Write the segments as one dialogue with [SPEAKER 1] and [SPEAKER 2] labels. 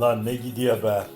[SPEAKER 1] Lan ne gidiyor be.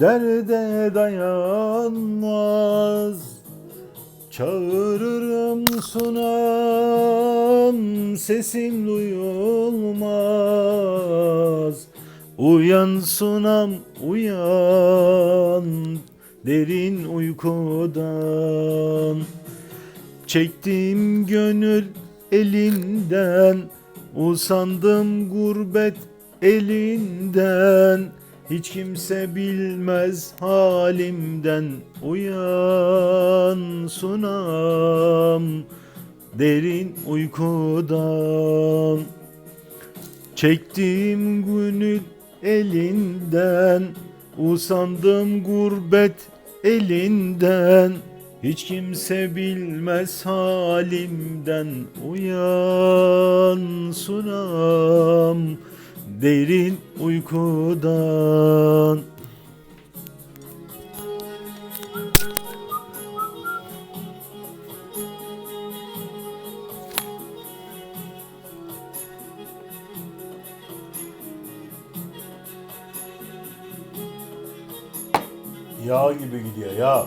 [SPEAKER 1] derde dayanmaz. Çağırırım sunam sesim duyulmaz. Uyan sunam uyan derin uykudan. Çektim gönül elinden Usandım gurbet elinden Hiç kimse bilmez halimden Uyan sunam derin uykudan. Çektim gönül elinden Usandım gurbet elinden. Hiç kimse bilmez halimden Uyan sunam derin Yağ gibi gidiyor ya.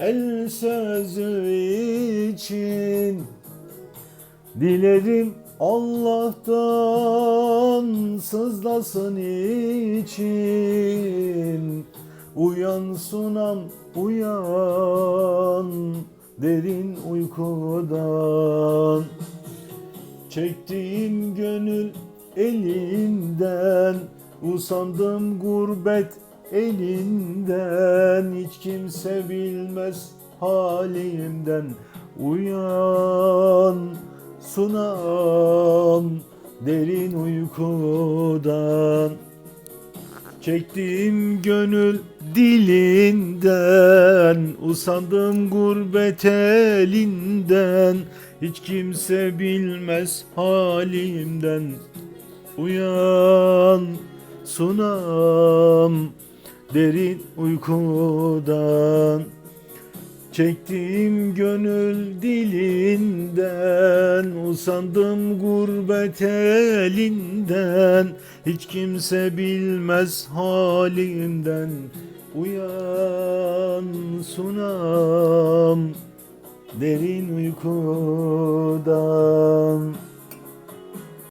[SPEAKER 1] el sözü için Dilerim Allah'tan sızlasın için. Uyan sunam uyan derin uykudan. Çektiğim gönül elinden Usandım gurbet elinden Hiç kimse bilmez halimden. Uyan sunam derin uykudan. Çektiğim gönül dilinden Usandım gurbet elinden. Hiç kimse bilmez halimden. Uyan sunam derin uykudan Çektiğim gönül dilinden Usandım gurbet elinden. Hiç kimse bilmez halimden Uyan